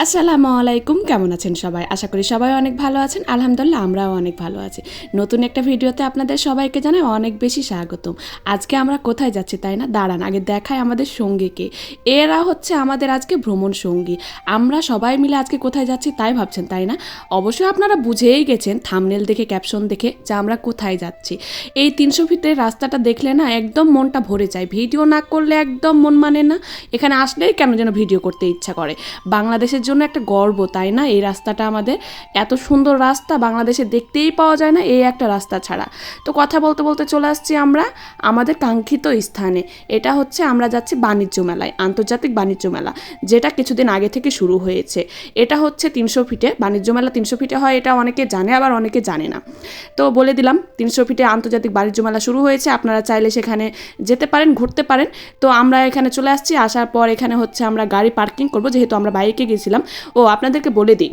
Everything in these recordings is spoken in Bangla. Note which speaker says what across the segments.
Speaker 1: আসসালামু আলাইকুম, কেমন আছেন সবাই? আশা করি সবাই অনেক ভালো আছেন। আলহামদুলিল্লাহ, আমরাও অনেক ভালো আছি। নতুন একটা ভিডিওতে আপনাদের সবাইকে জানাই অনেক বেশি স্বাগতম। আজকে আমরা কোথায় যাচ্ছি তাই না? দাঁড়ান, আগে দেখায় আমাদের সঙ্গীকে। এরা হচ্ছে আমাদের আজকে ভ্রমণ সঙ্গী। আমরা সবাই মিলে আজকে কোথায় যাচ্ছি তাই ভাবছেন, তাই না? অবশ্যই আপনারা বুঝেই গেছেন থামনেল দেখে ক্যাপশন দেখে যে আমরা কোথায় যাচ্ছি। এই তিনশো ফিটের রাস্তাটা দেখলে না একদম মনটা ভরে যায়। ভিডিও না করলে একদম মন মানে না। এখানে আসলেই কেন যেন ভিডিও করতে ইচ্ছা করে। বাংলাদেশের জন্য একটা গর্ব, তাই না? এই রাস্তাটা আমাদের এত সুন্দর রাস্তা বাংলাদেশে দেখতেই পাওয়া যায় না এই একটা রাস্তা ছাড়া। তো কথা বলতে বলতে চলে আসছি আমরা আমাদের কাঙ্ক্ষিত স্থানে। এটা হচ্ছে আমরা যাচ্ছি বাণিজ্য মেলায়, আন্তর্জাতিক বাণিজ্য মেলা, যেটা কিছুদিন আগে থেকে শুরু হয়েছে। এটা হচ্ছে তিনশো ফিটে, বাণিজ্য মেলা তিনশো ফিটে হয়, এটা অনেকে জানে, আবার অনেকে জানে না। তো বলে দিলাম, তিনশো ফিটে আন্তর্জাতিক বাণিজ্য মেলা শুরু হয়েছে, আপনারা চাইলে সেখানে যেতে পারেন, ঘুরতে পারেন। তো আমরা এখানে চলে আসছি, আসার পর এখানে হচ্ছে আমরা গাড়ি পার্কিং করব, যেহেতু আমরা বাইকে গেছিলাম। ও আপনাদেরকে বলে দিই।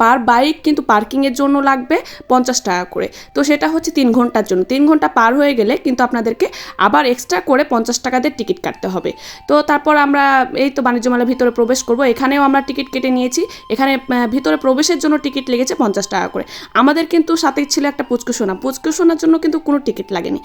Speaker 1: পার বাইক কিন্তু পার্কিংয়ের জন্য লাগবে পঞ্চাশ টাকা করে। তো সেটা হচ্ছে তিন ঘণ্টার জন্য। তিন ঘণ্টা পার হয়ে গেলে কিন্তু আপনাদেরকে আবার এক্সট্রা করে পঞ্চাশ টাকাদের টিকিট কাটতে হবে। তো তারপর আমরা এই তো বাণিজ্য মেলার ভিতরে প্রবেশ করব। এখানেও আমরা টিকিট কেটে নিয়েছি। এখানে ভিতরে প্রবেশের জন্য টিকিট লেগেছে পঞ্চাশ টাকা করে। আমাদের কিন্তু সাথে ছিল একটা পুচকুসোনা পুচকুসোনার জন্য কিন্তু কোনো টিকিট লাগেনি।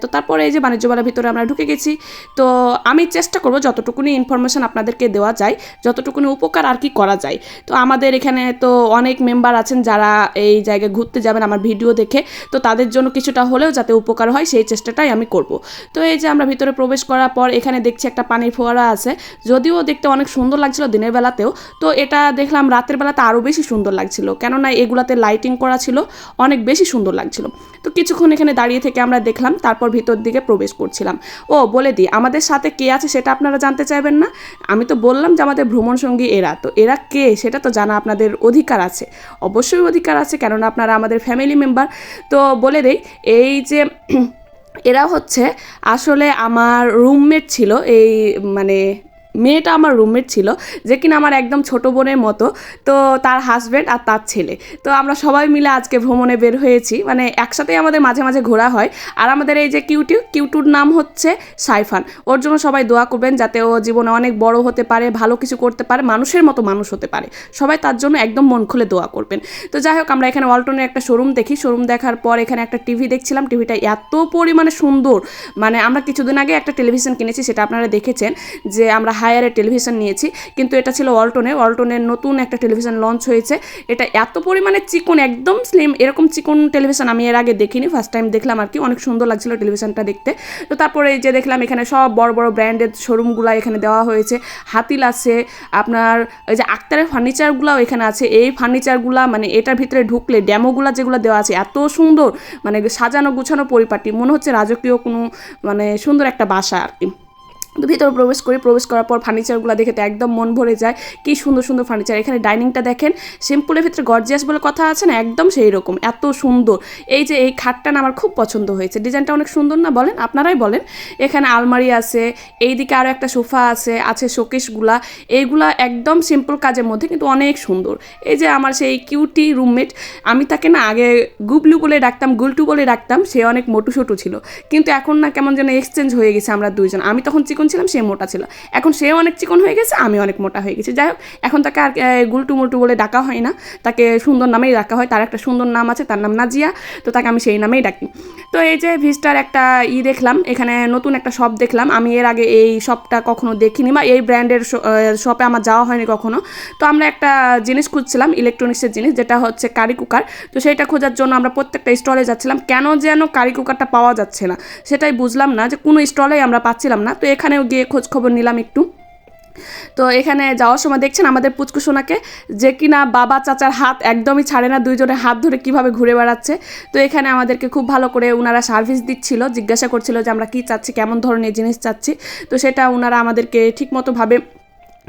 Speaker 1: তো তারপরে এই যে বাণিজ্য মেলার ভিতরে আমরা ঢুকে গেছি। তো আমি চেষ্টা করব যতটুকুনি ইনফরমেশন আপনাদেরকে দেওয়া যায়, যতটুকুনি উপকার আর কি করা যায়। তো আমাদের এখানে তো অনেক মেম্বার আছেন যারা এই জায়গায় ঘুরতে যাবেন আমার ভিডিও দেখে। তো তাদের জন্য কিছুটা হলেও যাতে উপকার হয় সেই চেষ্টাটাই আমি করব। তো এই যে আমরা ভিতরে প্রবেশ করার পর এখানে দেখছি একটা পানির ফোয়ারা আছে। যদিও দেখতে অনেক সুন্দর লাগছিল দিনের বেলাতেও। তো এটা দেখলাম রাতের বেলাতে আরও বেশি সুন্দর লাগছিল। কেননা এগুলাতে লাইটিং করা ছিল, অনেক বেশি সুন্দর লাগছিল। তো কিছুক্ষণ এখানে দাঁড়িয়ে থেকে আমরা দেখলাম, তারপর ভিতর দিকে প্রবেশ করছিলাম। ও, বলে দিই, আমাদের সাথে কে আছে সেটা আপনারা জানতে চাইবেন না? আমি তো বললাম যে আমাদের ভ্রমণ সঙ্গী এরা। তো এরা কে? সেটা তো জানা আপনাদের অধিকার আছে। অবশ্যই অধিকার আছে, কেননা আপনারা আমাদের ফ্যামিলি মেম্বার তো বলে দেই, এই যে এরা হচ্ছে আসলে আমার রুমমেট ছিল, এই মানে মেয়েটা আমার রুমমেট ছিল, যে কিনা আমার একদম ছোট বোনের মতো, তো তার হাজব্যান্ড আর তার ছেলে। তো আমরা সবাই মিলে আজকে ভ্রমণে বের হয়েছি মানে একসাথেই আমাদের মাঝে মাঝে ঘোরা হয়। আর আমাদের এই যে কিউটিউ কিউটুর নাম হচ্ছে সাইফান। ওর জন্য সবাই দোয়া করবেন যাতে ও জীবনে অনেক বড় হতে পারে, ভালো কিছু করতে পারে, মানুষের মতো মানুষ হতে পারে। সবাই তার জন্য একদম মন খুলে দোয়া করবেন। তো যাই হোক, আমরা এখানে ওয়ালটনের একটা শোরুম দেখি। শোরুম দেখার পর এখানে একটা টিভি দেখছিলাম। টিভিটা এত পরিমাণে সুন্দর। মানে আমরা কিছুদিন আগে একটা টেলিভিশন কিনেছি, সেটা আপনারা দেখেছেন, যে আমরা হায়ারের টেলিভিশন নিয়েছি, কিন্তু এটা ছিল ওয়ালটনে। ওয়ালটনের নতুন একটা টেলিভিশন লঞ্চ হয়েছে। এটা এত পরিমাণে চিকন, একদম স্লিম এরকম চিকন টেলিভিশন আমি এর আগে দেখিনি। ফার্স্ট টাইম দেখলাম আর কি, অনেক সুন্দর লাগছিল টেলিভিশনটা দেখতে। তো তারপরে যে দেখলাম এখানে সব বড় বড় ব্র্যান্ডের শোরুমগুলো এখানে দেওয়া হয়েছে। হাতিল আছে, আপনার ওই যে আক্তারের ফার্নিচারগুলোও এখানে আছে। এই ফার্নিচারগুলো মানে এটার ভিতরে ঢুকলে ড্যামোগুলো যেগুলো দেওয়া আছে, এত সুন্দর। মানে সাজানো গুছানো পরিপাটি, মনে হচ্ছে রাজকীয় কোনো মানে সুন্দর একটা বাসা আর কি। ভিতরে প্রবেশ করি, প্রবেশ করার পর ফার্নিচারগুলো দেখে তো একদম মন ভরে যায়। কি সুন্দর সুন্দর ফার্নিচার এখানে ডাইনিংটা দেখেন সিম্পলের ভিতরে গর্জিয়াস বলে কথা আছে না, একদম সেই রকম, এত সুন্দর। এই যে এই খাটটা না আমার খুব পছন্দ হয়েছে। ডিজাইনটা অনেক সুন্দর না বলেন? আপনারাই বলেন। এখানে আলমারি আছে, এইদিকে আরও একটা সোফা আছে আছে শোকেশগুলা এইগুলা একদম সিম্পল কাজের মধ্যে কিন্তু অনেক সুন্দর। এই যে আমার সেই কিউটি রুমমেট আমি তাকে না আগে গুবলু বলে ডাকতাম, গুলটু বলে ডাকতাম, সে অনেক মোটু সোটু ছিল। কিন্তু এখন না কেমন যেন এক্সচেঞ্জ হয়ে গেছে আমরা দুইজন। আমি তখন চিকন ছিলাম, সে মোটা ছিল। এখন সে অনেক চিকন হয়ে গেছে, আমি অনেক মোটা হয়ে গেছি। যাই হোক, এখন তাকে আর গুলটু মুলটু বলে ডাকা হয় না। তাকে সুন্দর নামেই ডাকা হয়, তার একটা সুন্দর নাম আছে, তার নাম নাজিয়া। তো তাকে আমি সেই নামেই ডাকি। তো এই যে ভিস্টার একটা ই দেখলাম, এখানে নতুন একটা শপ দেখলাম। আমি এর আগে এই শপটা কখনো দেখিনি বা এই ব্র্যান্ডের শপে আমার যাওয়া হয়নি কখনো। তো আমরা একটা জিনিস খুঁজছিলাম ইলেকট্রনিক্সের জিনিস, যেটা হচ্ছে কারি কুকার তো সেইটা খোঁজার জন্য আমরা প্রত্যেকটা স্টলে যাচ্ছিলাম। কেন যেন কারি কুকারটা পাওয়া যাচ্ছে না? সেটাই বুঝলাম না যে কোনো স্টলেই আমরা পাচ্ছিলাম না। তো এখানেও গিয়ে খোঁজ খবর নিলাম একটু। তো এখানে যাওয়ার সময় দেখছেন আমাদের পুচকু সোনাকে যে কিনা বাবা চাচার হাত একদমই ছাড়ে না দুইজনের হাত ধরে কীভাবে ঘুরে বেড়াচ্ছে। তো এখানে আমাদেরকে খুব ভালো করে ওনারা সার্ভিস দিচ্ছিল, জিজ্ঞাসা করছিল যে আমরা কি চাচ্ছি, কেমন ধরনের জিনিস চাচ্ছি। তো সেটা ওনারা আমাদেরকে ঠিকমতো ভাবে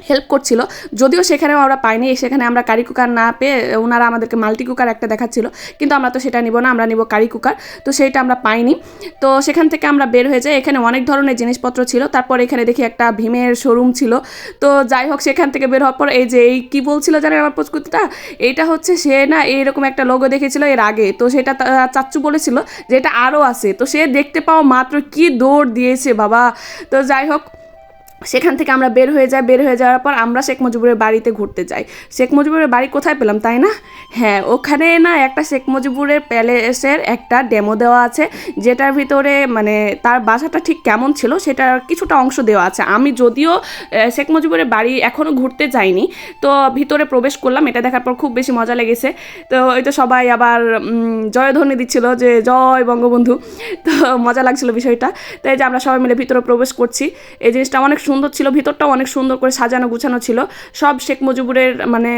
Speaker 1: হেল্প করছিল। যদিও সেখানেও আমরা পাইনি, সেখানে আমরা কারি কুকার না পেয়ে ওনারা আমাদেরকে মাল্টি কুকার একটা দেখাচ্ছিল। কিন্তু আমরা তো সেটা নিব না, আমরা নিব কারি কুকার তো সেইটা আমরা পাইনি। তো সেখান থেকে আমরা বের হয়ে যাই। এখানে অনেক ধরনের জিনিসপত্র ছিল। তারপর এখানে দেখি একটা ভীমের শোরুম ছিল। তো যাই হোক, সেখান থেকে বের হওয়ার পর এই যে এই কী বলছিল জানেন আমার প্রস্তুতিটা? এইটা হচ্ছে সে না এইরকম একটা লোগো দেখেছিল এর আগে। তো সেটা চাচ্চু বলেছিল যে এটা আরও আছে। তো সে দেখতে পাওয়া মাত্র কি দৌড় দিয়েছে বাবা। তো যাই হোক সেখান থেকে আমরা বের হয়ে যাই। বের হয়ে যাওয়ার পর আমরা শেখ মুজিবুরের বাড়িতে ঘুরতে যাই। শেখ মুজিবুরের বাড়ি কোথায় পেলাম, তাই না? হ্যাঁ ওখানে না একটা শেখ মুজিবুরের প্যালেসের একটা ডেমো দেওয়া আছে, যেটার ভিতরে মানে তার বাসাটা ঠিক কেমন ছিল সেটার কিছুটা অংশ দেওয়া আছে। আমি যদিও শেখ মুজিবুরের বাড়ি এখনও ঘুরতে যাইনি, তো ভিতরে প্রবেশ করলাম, এটা দেখার পর খুব বেশি মজা লেগেছে। তো ওই তো সবাই আবার জয়ধ্বনি দিচ্ছিল যে, জয় বঙ্গবন্ধু। তো মজা লাগছিল বিষয়টা। তাই যে আমরা সবাই মিলে ভিতরে প্রবেশ করছি, এই জিনিসটা অনেক সুন্দর ছিল, ভিতরটাও অনেক সুন্দর করে সাজানো গুছানো ছিল। সব শেখ মুজিবুরের মানে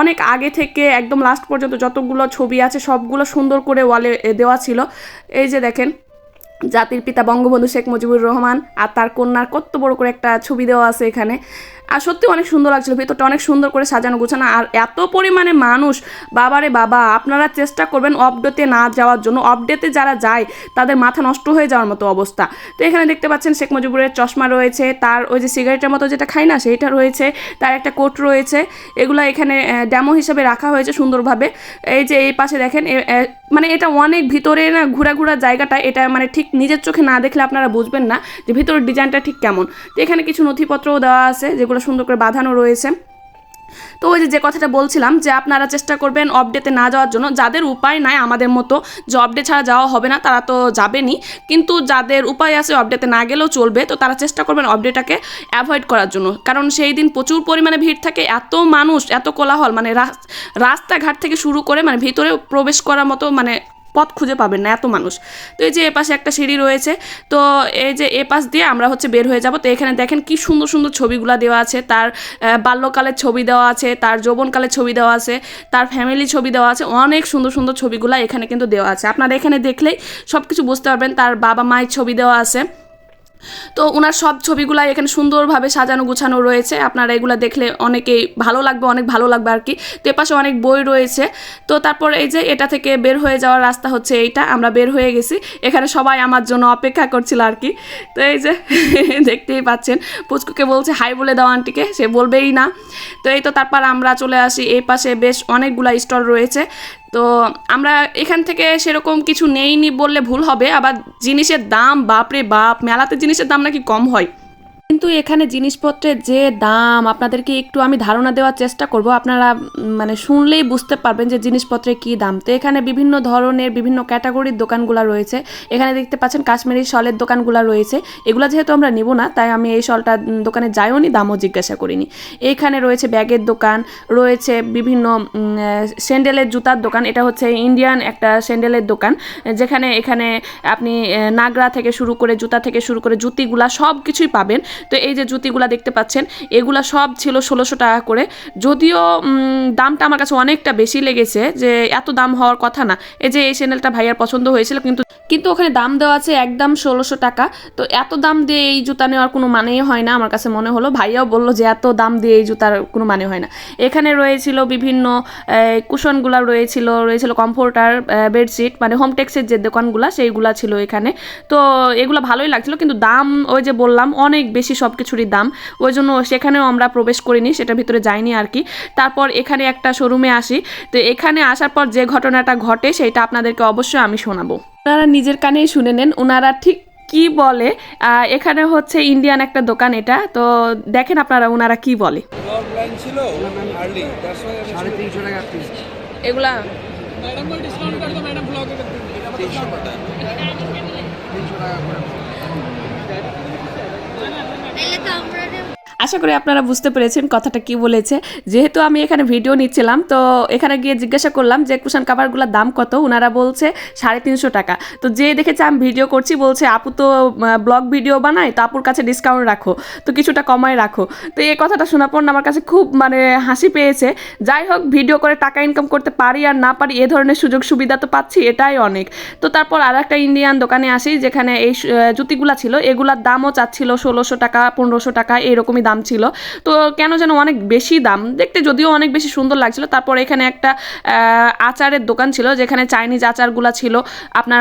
Speaker 1: অনেক আগে থেকে একদম লাস্ট পর্যন্ত যতগুলো ছবি আছে, সবগুলো সুন্দর করে ওয়ালে দেওয়া ছিল। এই যে দেখেন, জাতির পিতা বঙ্গবন্ধু শেখ মুজিবুর রহমান আর তার কন্যার কত বড় করে একটা ছবি দেওয়া আছে এখানে। আর সত্যি অনেক সুন্দর লাগছিল, ভিতরটা অনেক সুন্দর করে সাজানো, গোছানো। আর এত পরিমাণে মানুষ, বাবারে বাবা, আপনারা চেষ্টা করবেন অপডেতে না যাওয়ার জন্য। অপডেতে যারা যায়, তাদের মাথা নষ্ট হয়ে যাওয়ার মতো অবস্থা। তো এখানে দেখতে পাচ্ছেন শেখ মুজিবুরের চশমা রয়েছে, তার ওই যে সিগারেটের মতো যেটা খাই না, সেইটা রয়েছে, তার একটা কোট রয়েছে। এগুলো এখানে ড্যামো হিসেবে রাখা হয়েছে সুন্দরভাবে। এই যে এই পাশে দেখেন মানে এটা অনেক ভিতরে না ঘোরা ঘোরা জায়গাটা, এটা মানে ঠিক নিজের চোখে না দেখলে আপনারা বুঝবেন না যে ভিতরের ডিজাইনটা ঠিক কেমন। তো এখানে কিছু নথিপত্রও দেওয়া আছে যেগুলো সুন্দর করে বাঁধানো রয়েছে। তো ওই যে কথাটা বলছিলাম যে, আপনারা চেষ্টা করবেন অপডেতে না যাওয়ার জন্য। যাদের উপায় নাই আমাদের মতো, যে অপডেট ছাড়া যাওয়া হবে না, তারা তো যাবেনই। কিন্তু যাদের উপায় আছে অপডেতে না গেলেও চলবে, তো তারা চেষ্টা করবেন অপডেটটাকে অ্যাভয়েড করার জন্য। কারণ সেই দিন প্রচুর পরিমাণে ভিড় থাকে, এত মানুষ, এত কোলাহল মানে রাস- রাস্তাঘাট থেকে শুরু করে মানে ভিতরে প্রবেশ করার মতো মানে পথ খুঁজে পাবেন না, এত মানুষ। তো এই যে এ পাশে একটা সিঁড়ি রয়েছে, তো এই যে এ পাশ দিয়ে আমরা হচ্ছে বের হয়ে যাব। তো এখানে দেখেন কি সুন্দর সুন্দর ছবিগুলো দেওয়া আছে। তার বাল্যকালের ছবি দেওয়া আছে, তার যৌবনকালের ছবি দেওয়া আছে, তার ফ্যামিলি ছবি দেওয়া আছে, অনেক সুন্দর সুন্দর ছবিগুলো এখানে কিন্তু দেওয়া আছে। আপনারা এখানে দেখলেই সব কিছু বুঝতে পারবেন, তার বাবা মায়ের ছবি দেওয়া আছে। তো ওনার সব ছবিগুলাই এখানে সুন্দরভাবে সাজানো গুছানো রয়েছে। আপনারা এগুলো দেখলে অনেকেই ভালো লাগবে, অনেক ভালো লাগবে আর কি। তো এপাশে অনেক বই রয়েছে। তো তারপর এই যে এটা থেকে বের হয়ে যাওয়ার রাস্তা হচ্ছে এইটা, আমরা বের হয়ে গেছি। এখানে সবাই আমার জন্য অপেক্ষা করছিল আর কি। তো এই যে দেখতেই পাচ্ছেন, পুচকুকে বলছে, হাই বলে দাও আন্টিকে, সে বলবেই না। তো এই তো তারপর আমরা চলে আসি, এই পাশে বেশ অনেকগুলা স্টল রয়েছে। তো আমরা এখান থেকে সেরকম কিছু নেইনি বললে ভুল হবে, আবার জিনিসের দাম, বাপরে বাপ, মেলাতে জিনিসের দাম নাকি কম হয়। কিন্তু এখানে জিনিসপত্রের যে দাম, আপনাদেরকে একটু আমি ধারণা দেওয়ার চেষ্টা করব। আপনারা মানে শুনলেই বুঝতে পারবেন যে জিনিসপত্রের কী দাম। তো এখানে বিভিন্ন ধরনের, বিভিন্ন ক্যাটাগরির দোকানগুলো রয়েছে। এখানে দেখতে পাচ্ছেন কাশ্মীরি শলের দোকানগুলো রয়েছে। এগুলো যেহেতু আমরা নিব না, তাই আমি এই শলটা দোকানে যাইও নি, দামও জিজ্ঞাসা করিনি। এইখানে রয়েছে ব্যাগের দোকান, রয়েছে বিভিন্ন স্যান্ডেলের জুতার দোকান। এটা হচ্ছে ইন্ডিয়ান একটা স্যান্ডেলের দোকান, যেখানে, এখানে আপনি নাগরা থেকে শুরু করে, জুতা থেকে শুরু করে, জুতিগুলা সব কিছুই পাবেন। তো এই যে জুতিগুলা দেখতে পাচ্ছেন, এগুলা সব ছিল ষোলোশো টাকা করে। যদিও দামটা আমার কাছে অনেকটা বেশি লেগেছে যে এত দাম হওয়ার কথা না। এই যে এই চ্যানেলটা ভাইয়ার পছন্দ হয়েছিল, কিন্তু কিন্তু ওখানে দাম দেওয়া আছে একদম ষোলোশো টাকা। তো এত দাম দিয়ে এই জুতা নেওয়ার কোনো মানেই হয় না আমার কাছে মনে হলো। ভাইয়াও বলল যে এত দাম দিয়ে এই জুতার কোনো মানে হয় না। এখানে রয়েছিল বিভিন্ন কুশনগুলা রয়েছিল রয়েছিল কমফোর্টার বেডশিট মানে হোম টেক্সের যে দোকানগুলা, সেইগুলা ছিল এখানে। তো এগুলো ভালোই লাগছিল, কিন্তু দাম ওই যে বললাম, অনেক বেশি সব কিছুরই দাম। ওই জন্য সেখানেও আমরা প্রবেশ করিনি সেটার ভিতরে যাইনি আর কি। তারপর এখানে একটা শোরুমে আসি। তো এখানে আসার পর যে ঘটনাটা ঘটে সেটা আপনাদেরকে অবশ্যই আমি শোনাবো। ওনারা নিজের কানেই শুনে নেন ওনারা ঠিক কি বলে। এখানে হচ্ছে ইন্ডিয়ান একটা দোকান এটা। তো দেখেন আপনারা ওনারা কি বলে।
Speaker 2: টাকা।
Speaker 1: এগুলা?
Speaker 3: টাকা
Speaker 2: করে
Speaker 1: আশা করি আপনারা বুঝতে পেরেছেন কথাটা কি বলেছে। যেহেতু আমি এখানে ভিডিও নিচ্ছিলাম, তো এখানে গিয়ে জিজ্ঞাসা করলাম যে কুশন কাভারগুলোর দাম কত? ওনারা বলছে, সাড়ে তিনশো টাকা। তো যে দেখেছে, আমি ভিডিও করছি, বলছে, আপু তো ব্লগ ভিডিও বানায়, তো আপুর কাছে ডিসকাউন্ট রাখো, তো কিছুটা কমায় রাখো। তো এই কথাটা শোনার পর আমার কাছে খুব মানে হাসি পেয়েছে। যাই হোক ভিডিও করে টাকা ইনকাম করতে পারি আর না পারি, এ ধরনের সুযোগ সুবিধা তো পাচ্ছি, এটাই অনেক। তো তারপর আর একটা ইন্ডিয়ান দোকানে আসি, যেখানে এই জুতিগুলা ছিল, এগুলার দামও চাচ্ছিল ষোলোশো টাকা, পনেরোশো টাকা, এরকমই দাম ছিল। তো কেন যেন অনেক বেশি দাম। দেখতে যদিও অনেক বেশি সুন্দর লাগছিল। তারপর এখানে একটা আচারের দোকান ছিল, যেখানে চাইনিজ আচারগুলো ছিল। আপনার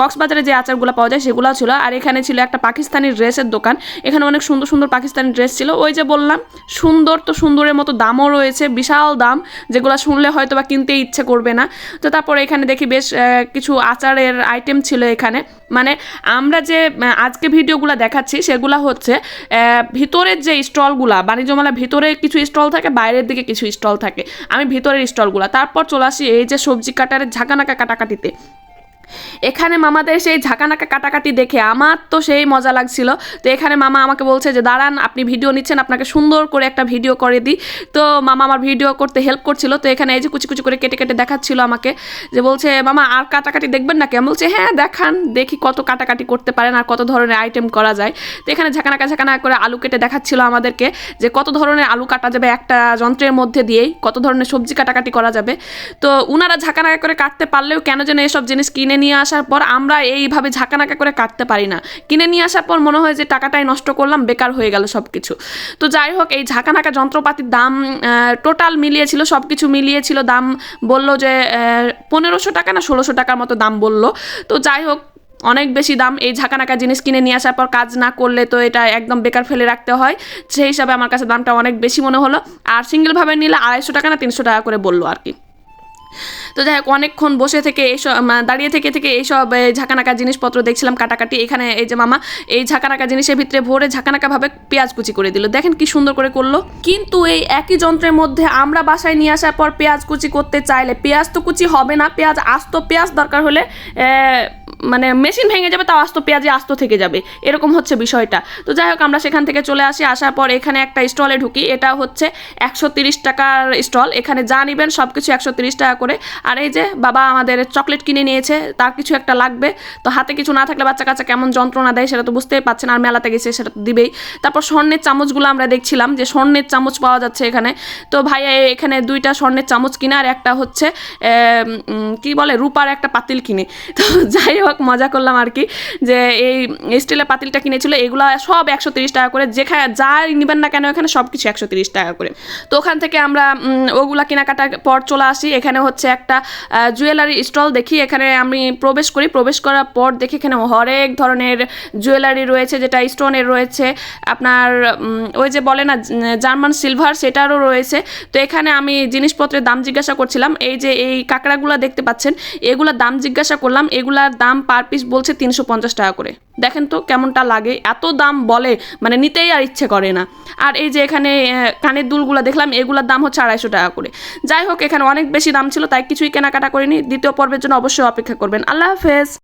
Speaker 1: কক্সবাজারে যে আচারগুলো পাওয়া যায় সেগুলো ছিল। আর এখানে ছিল একটা পাকিস্তানি ড্রেসের দোকান। এখানে অনেক সুন্দর সুন্দর পাকিস্তানি ড্রেস ছিল। ওই যে বললাম, সুন্দর তো সুন্দরের মতো দামও রয়েছে, বিশাল দাম। যেগুলো শুনলে হয়তো বা কিনতে ইচ্ছে করবে না। তো তারপরে এখানে দেখি বেশ কিছু আচারের আইটেম ছিল এখানে। মানে আমরা যে আজকে ভিডিওগুলো দেখাচ্ছি সেগুলো হচ্ছে ভিতরের যে স্টলগুলা, বাণিজ্য মেলার ভেতরে কিছু স্টল থাকে, বাইরের দিকে কিছু স্টল থাকে। আমি ভেতরের স্টলগুলো। তারপর চলে আসি এই যে সবজি কাটারের ঝাঁকানাকা কাটাকাটিতে। এখানে মামাদের সেই ঝাঁকানাকা কাটাকাটি দেখে আমার তো সেই মজা লাগছিল। তো এখানে মামা আমাকে বলছে যে, দাঁড়ান, আপনি ভিডিও নিচ্ছেন, আপনাকে সুন্দর করে একটা ভিডিও করে দিই। তো মামা আমার ভিডিও করতে হেল্প করছিল। তো এখানে এই যে কুচি কুচি করে কেটে কেটে দেখাচ্ছিল আমাকে যে, বলছে, মামা, আর কাটাকাটি দেখবেন নাকি? আমি বলছি হ্যাঁ দেখান, দেখি কত কাটাকাটি করতে পারেন আর কত ধরনের আইটেম করা যায়। তো এখানে ঝাঁকানাকা ঝাঁকানাকা করে আলু কেটে দেখাচ্ছিল আমাদেরকে যে, কত ধরনের আলু কাটা যাবে একটা যন্ত্রের মধ্যে দিয়েই, কত ধরনের সবজি কাটাকাটি করা যাবে। তো উনারা ঝাঁকানাকা করে কাটতে পারলেও কেন যেন এসব জিনিস কিনে নিয়ে আসার পর আমরা এইভাবে ঝাঁকানাকা করে কাটতে পারি না। কিনে নিয়ে আসার পর মনে হয় যে টাকাটাই নষ্ট করলাম, বেকার হয়ে গেল সব কিছু তো যাই হোক, এই ঝাঁকানাকা যন্ত্রপাতির দাম টোটাল মিলিয়েছিল সব কিছু মিলিয়েছিল, দাম বলল যে পনেরোশো টাকা না ষোলোশো টাকার মতো দাম বলল। তো যাই হোক, অনেক বেশি দাম এই ঝাঁকানাকা জিনিস কিনে নিয়ে আসার পর কাজ না করলে তো এটা একদম বেকার ফেলে রাখতে হয়। সেই হিসাবে আমার কাছে দামটা অনেক বেশি মনে হলো। আর সিঙ্গেলভাবে নিলে আড়াইশো টাকা না তিনশো টাকা করে বলল আর কি। তো যাই হোক, অনেকক্ষণ বসে থেকে এইসব দাঁড়িয়ে থেকে থেকে এইসব ঝাঁকানাকা জিনিসপত্র দেখছিলাম কাটাকাটি। এখানে এই যে মামা, এই ঝাঁকানাকা জিনিসের ভিতরে ভরে ঝাঁকানাকাভাবে পেঁয়াজ কুচি করে দিল। দেখেন কি সুন্দর করে করল। কিন্তু এই একই যন্ত্রের মধ্যে আমরা বাসায় নিয়ে আসার পর পেঁয়াজ কুচি করতে চাইলে, পেঁয়াজ তো কুচি হবে না, পেঁয়াজ, আস্ত পেঁয়াজ দরকার হলে মানে মেশিন ভেঙে যাবে, তাও আস্ত পেঁয়াজে আস্ত থেকে যাবে। এরকম হচ্ছে বিষয়টা। তো যাই হোক, আমরা সেখান থেকে চলে আসি। আসার পর এখানে একটা স্টলে ঢুকি। এটা হচ্ছে একশো টাকার স্টল। এখানে যা নেবেন সব কিছু একশো টাকা করে। আর এই যে বাবা আমাদের চকলেট কিনে নিয়েছে, তার কিছু একটা লাগবে। তো হাতে কিছু না থাকলে বাচ্চা কাচ্চা কেমন যন্ত্রণা দেয় সেটা তো বুঝতেই পারছেন, আর মেলাতে গেছে সেটা তো দিবেই। তারপর স্বর্ণের চামচগুলো আমরা দেখছিলাম যে স্বর্ণের চামচ পাওয়া যাচ্ছে এখানে। তো ভাইয়া এখানে দুইটা স্বর্ণের চামচ কিনে, আর একটা হচ্ছে কি বলে, রূপার একটা পাতিল কিনে। তো যাই হোক, মজা করলাম আর কি, যে এই স্টিলের পাতিলটা কিনেছিল, এগুলো সব একশো তিরিশ টাকা করে যেখানে যা নেবেন না কেন, এখানে সব কিছু একশো তিরিশ টাকা করে। তো ওখান থেকে আমরা ওগুলা কেনাকাটার পর চলে আসি, এখানে হচ্ছে একটা জুয়েলারি স্টল দেখি, এখানে আমি প্রবেশ করি। প্রবেশ করার পর দেখি এখানে হরেক ধরনের জুয়েলারি রয়েছে, যেটা স্টোনের রয়েছে। আপনার ওই যে বলে না জার্মান সিলভার সেটারও রয়েছে। তো এখানে আমি জিনিসপত্রের দাম জিজ্ঞাসা করছিলাম। এই যে এই কাঁকড়াগুলো দেখতে পাচ্ছেন, এগুলার দাম জিজ্ঞাসা করলাম। এগুলার দাম পার পিস বলছে তিনশো পঞ্চাশ টাকা করে। দেখেন তো কেমনটা লাগে। এত দাম বলে মানে নিতেই আর ইচ্ছে করে না। আর এই যে এখানে কানের দুলগুলো দেখলাম, এগুলোর দাম হচ্ছে আড়াইশো টাকা করে। যাই হোক, এখানে অনেক বেশি দাম ছিল তাই কিছুই কেনাকাটা করিনি। দ্বিতীয় পর্বের জন্য অবশ্যই অপেক্ষা করবেন। আল্লাহ হাফেজ।